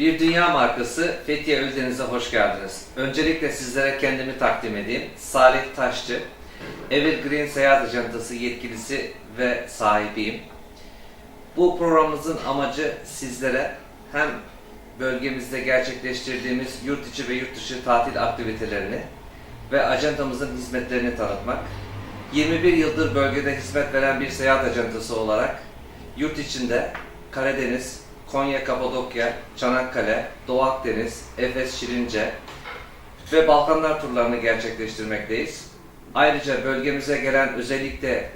Bir dünya markası Fethiye Ölüdeniz'e hoş geldiniz. Öncelikle sizlere kendimi takdim edeyim. Salih Taşçı, Evergreen Seyahat Ajantası yetkilisi ve sahibiyim. Bu programımızın amacı sizlere hem bölgemizde gerçekleştirdiğimiz yurt içi ve yurt dışı tatil aktivitelerini ve ajantamızın hizmetlerini tanıtmak. 21 yıldır bölgede hizmet veren bir seyahat ajantası olarak yurt içinde Karadeniz, Konya, Kapadokya, Çanakkale, Doğu Akdeniz, Efes, Şirince ve Balkanlar turlarını gerçekleştirmekteyiz. Ayrıca bölgemize gelen özellikle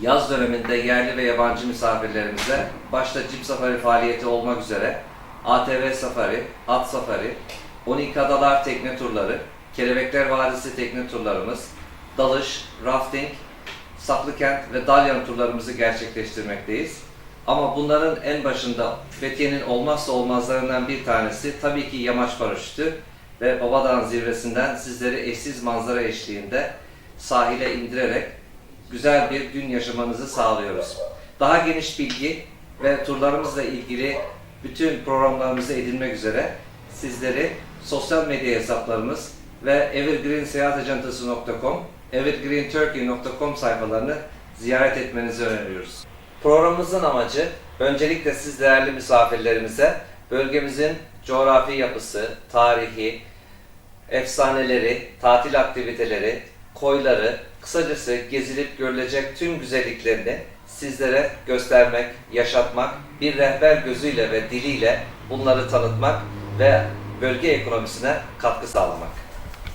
yaz döneminde yerli ve yabancı misafirlerimize başta Jeep Safari faaliyeti olmak üzere ATV Safari, At Safari, 12 Adalar tekne turları, Kelebekler Vadisi tekne turlarımız, dalış, rafting, Saklıkent ve Dalyan turlarımızı gerçekleştirmekteyiz. Ama bunların en başında Fethiye'nin olmazsa olmazlarından bir tanesi tabii ki yamaç paraşütü ve Babadağ'ın zirvesinden sizleri eşsiz manzara eşliğinde sahile indirerek güzel bir gün yaşamanızı sağlıyoruz. Daha geniş bilgi ve turlarımızla ilgili bütün programlarımızı edinmek üzere sizleri sosyal medya hesaplarımız ve evergreenseyahatacantası.com, evergreenturkey.com sayfalarını ziyaret etmenizi öneriyoruz. Programımızın amacı öncelikle siz değerli misafirlerimize bölgemizin coğrafi yapısı, tarihi, efsaneleri, tatil aktiviteleri, koyları, kısacası gezilip görülecek tüm güzelliklerini sizlere göstermek, yaşatmak, bir rehber gözüyle ve diliyle bunları tanıtmak ve bölge ekonomisine katkı sağlamak.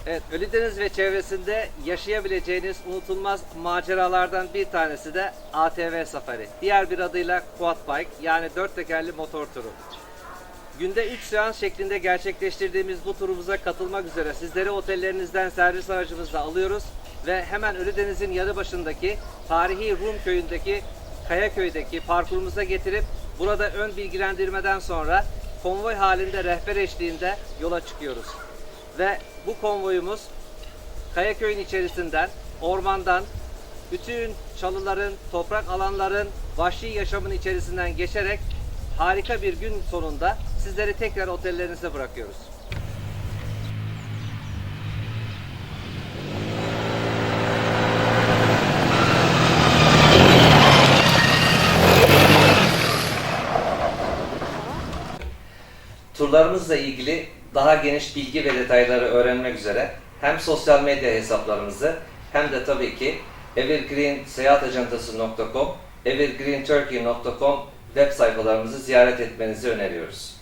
Evet, Ölüdeniz ve çevresinde yaşayabileceğiniz unutulmaz maceralardan bir tanesi de ATV Safari. Diğer bir adıyla Quad Bike yani dört tekerli motor turu. Günde 3 seans şeklinde gerçekleştirdiğimiz bu turumuza katılmak üzere sizleri otellerinizden servis aracımızla alıyoruz ve hemen Ölüdeniz'in yanı başındaki tarihi Rum köyündeki Kayaköy'deki parkurumuza getirip burada ön bilgilendirmeden sonra konvoy halinde rehber eşliğinde yola çıkıyoruz. Ve bu konvoyumuz Kayaköy'ün içerisinden, ormandan, bütün çalıların, toprak alanların, vahşi yaşamın içerisinden geçerek harika bir gün sonunda sizleri tekrar otellerinize bırakıyoruz. Turlarımızla ilgili daha geniş bilgi ve detayları öğrenmek üzere hem sosyal medya hesaplarımızı hem de tabii ki evergreenseyahatacantası.com, evergreenturkey.com web sayfalarımızı ziyaret etmenizi öneriyoruz.